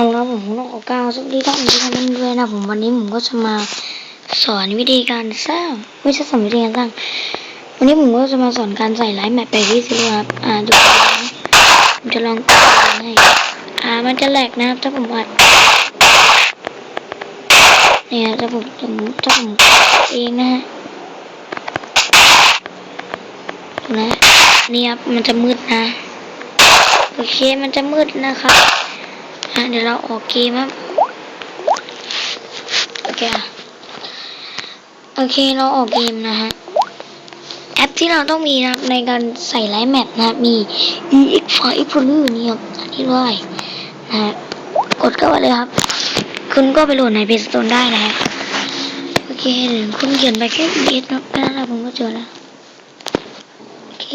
เอาละผมต้องขอกล่าสวัสดีท่านผู้ชมด้วยนะผมวันนี้ผมก็จะมาสอนวิธีการสร้างไม่ใช่สอนวิธีการสร้าง วันนี้ผมก็จะมาสอนการใส่ไลท์แมปไปที่ซิลครับอ่าดูนะผมจะลองกดให้อ่ามันจะแหลกนะครับถ้าผมอัดเนี่ยถ้าผมถ้าผมถ้าผมเองนะฮะนะนี่ครับมันจะมืดนะโอเคมันจะมืดนะครับะเดี๋ยวเราออกเกมครับโอเคอะโอเคเราออกเกมนะฮะแอปที่เราต้องมีนะในการใส่ไลท์แมปนะครับมี EX f i พลืนี่ครับอันนี้ด้วยนะฮะกดเข้าไปเลยครับ คุณก็ไปโหลดใน Play Store ได้นะฮะโอเคหรือคุณเขียนไปแค่ EX นะแค่นั้นแหละผมก็เจอแล้วโอเค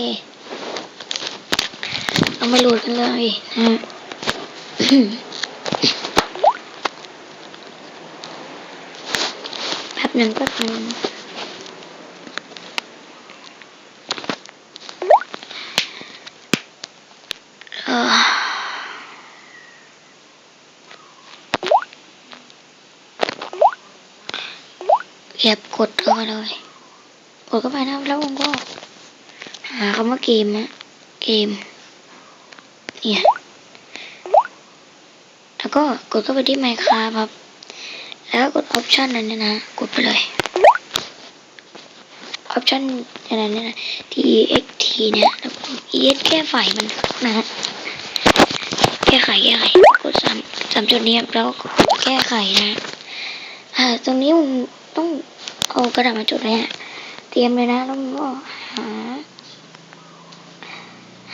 เราไปโหลดกันเลยนะฮะ แป๊บ หนึ่งแป๊บหนึ่งเออเก็บกดเข้าไปเลยกดเข้าไปนะแล้วผมก็ หาคำว่าเกมนะเกมเนี่ยแล้วก็กดเข้าไปที่ Minecraft ครับ แล้วกดออปชันนั้นเนี่ยนะ กดไปเลยออปชันอะไรเนี่ยนะ TXT เนี่ยแล้วกด ES แก้ไขมันนะฮะแก้ไขแก้ไขกดสามสามจุดนี้แล้วกดแก้ไขนะอ่าตรงนี้ผมต้องเอากระดาษมาจุดเลยฮะเตรียมเลยนะแล้วก็หา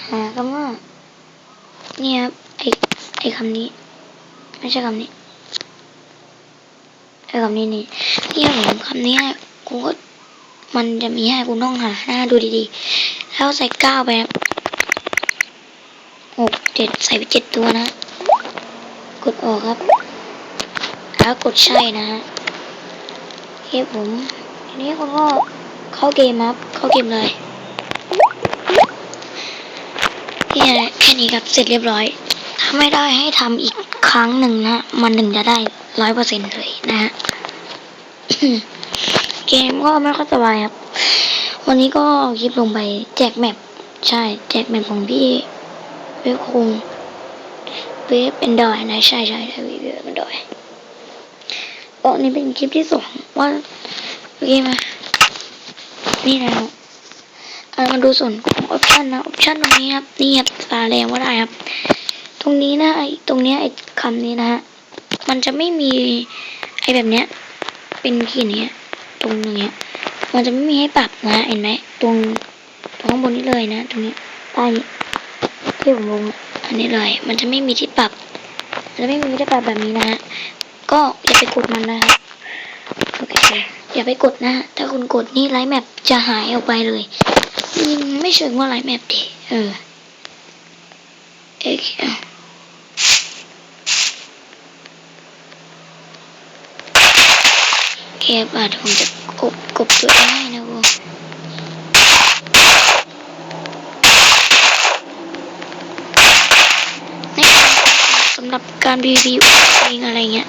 หาคำว่าเนี่ยครับไอไอคำนี้ ไม่ใช่คำนี้ ไอคำนี้นี่เนี่ผมคำนี้ให้กูก็มันจะมีให้กูต้องหาหน้าดูดีๆ แล้วใส่เก้าไปหกเจ็ดใส่ไปเจ็ดตัวนะ กดออกครับ แล้วกดใช่นะฮะเคผมทีนี้คุณก็เข้าเกมครับ เข้าเกมเลยนี่แค่นี้ครับ เสร็จเรียบร้อย ถ้าไม่ได้ให้ทำอีกครั้งหนึ่งนะ มันถึงจะได้ร้อยเปอร์เซ็นต์เลยนะฮะเกมก็ไม่ค่อยสบายครับ วันนี้ก็เอาคลิปลงไปแจกแมปใช่ แจกแมปของพี่เวฟคุงเวฟเป็นดอยนะ ใช่ใช่ใช่เวฟเป็นดอยก็นี่เป็นคลิปที่สองว่าโอเคไหมนี่นะเอามาดูส่วนของออปชันนะออปชันตรงนี้ครับ นี่ครับตาแรงว่าได้ครับ ตรงนี้นะไอตรงเนี้ยไอคำนี้นะฮะมันจะไม่มีไอแบบเนี้ย เป็นขีดเนี้ย ตรงเนี้ย มันจะไม่มีให้ปรับนะเห็นไหมตรงตรงข้างบนนี้เลยนะ ตรงนี้ใต้นี้ที่ผมลงอันนี้เลย มันจะไม่มีที่ปรับจะไม่มีที่ปรับแบบนี้นะฮะก็อย่าไปกดมันนะครับโอเคอย่าไปกดนะฮะถ้าคุณกดนี่ไลท์แมปจะหายออกไปเลยไม่เชิงว่าไลท์แมปดิเออเอ๊ะ โอเคบาดผมจะกบกบตัวเองให้นะกูในการสำหรับการรีวิวเองอะไรเงี้ย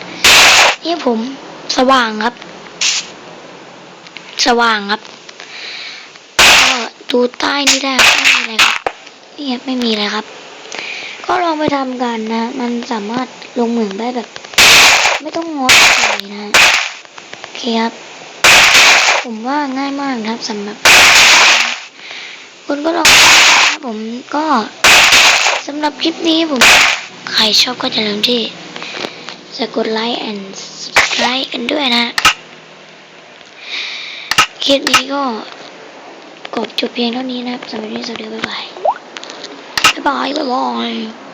เนี่ยผมสว่างครับ สว่างครับก็ดูใต้นี่ได้ไม่มีอะไรครับนี่ครับไม่มีอะไรครับ ก็ลองไปทำกันนะ มันสามารถลงเหมืองได้แบบ ไม่ต้องงดเลยนะ เคครับ ผมว่าง่ายมากครับสำหรับ คุณก็ลองนะครับผมก็สำหรับคลิปนี้ผม ใครชอบก็จะลืมที่จะกดไลค์ and subscribe กันด้วยนะ คลิปนี้ก็กดจบเพียงเท่านี้นะครับสำหรับวันนี้สวัสดีบ๊ายบายบ๊ายบายบ๊ายบาย